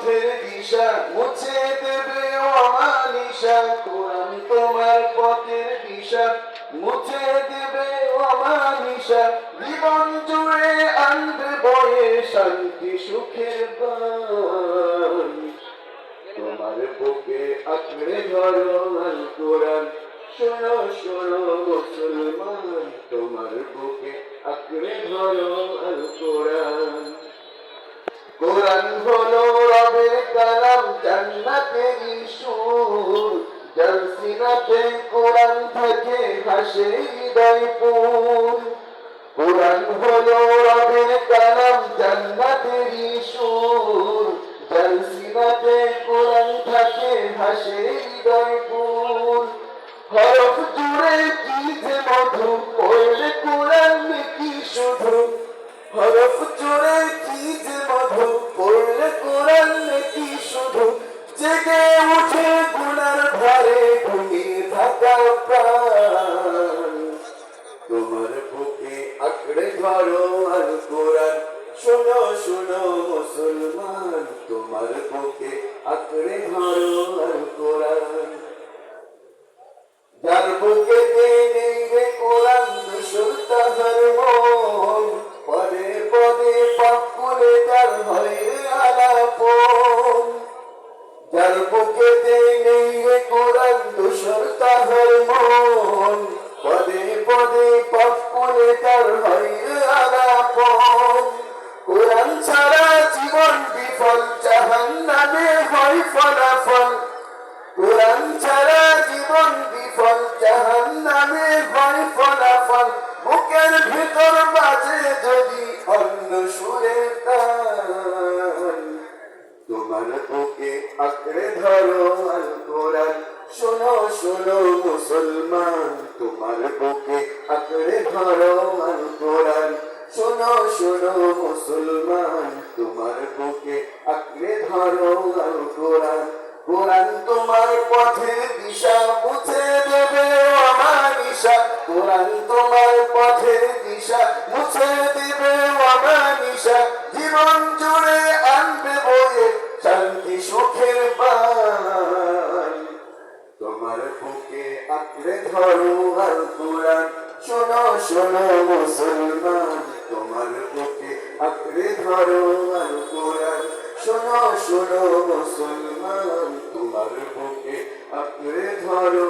পথের দিশা মুছে দেবে অমানিসা কোরআন তোমার পথের দিশা মুছে দেবে অমানিসা জীবন জুড়ে আনবে বয়ে শান্তি, সুখের তোমার বুকে আঁকড়ে ধরো কোরআন। শোনো শোনো মুসলমান, তোমার বুকে আঁকড়ে ধরো কোরআন। কোরআন হলো সিনাতে কোরআন থেকে কোরআন হলো রবের কালাম জান্নাতের সুর। যার সিনাতে কোরআন থাকে, হাসে দয়পুর পুর। হরফ জুড়ে কি যে মধু পড়লে থাকা প্রাণ। তোমার বুকে আঁকড়ে ধরো আর কোরআন। শোনো শোনো মুসলমান, তোমার বুকে আঁকড়ে ধরো তাহার পদে পদে পাপ করে তার রে কোরআন ছাড়া জীবন বিফল, জাহান্নামে হয় ফলাফল। কোরআন ছাড়া জীবন বিফল জাহান নামে হয় ফলাফল। বুকের ভিতর বাজে যদি অন্য সুরে তোমার বুকে আঁকড়ে ধরো। শোনো মুসলমান, তোমার বুকে আঁকড়ে ধরো কোরআন। শোনো শোনো, মুসলমান, তোমার বুকে আঁকড়ে ধরো কোরআন। কোরআন তোমার পথে দিশা মুছে দেবে অমানিসা কোরআন তোমার পথে দিশা মুছে দেবে অমানিসা জীবন জুড়ে আনবে বয়ে শান্তি সুখের তোমার বুকে আঁকড়ে ধরো আর কোরআন শোনো শোনো মুসলমান, তোমার বুকে আঁকড়ে ধরো আর কোরআন শোনো শোনো মুসলমান, তোমার বুকে আঁকড়ে ধরো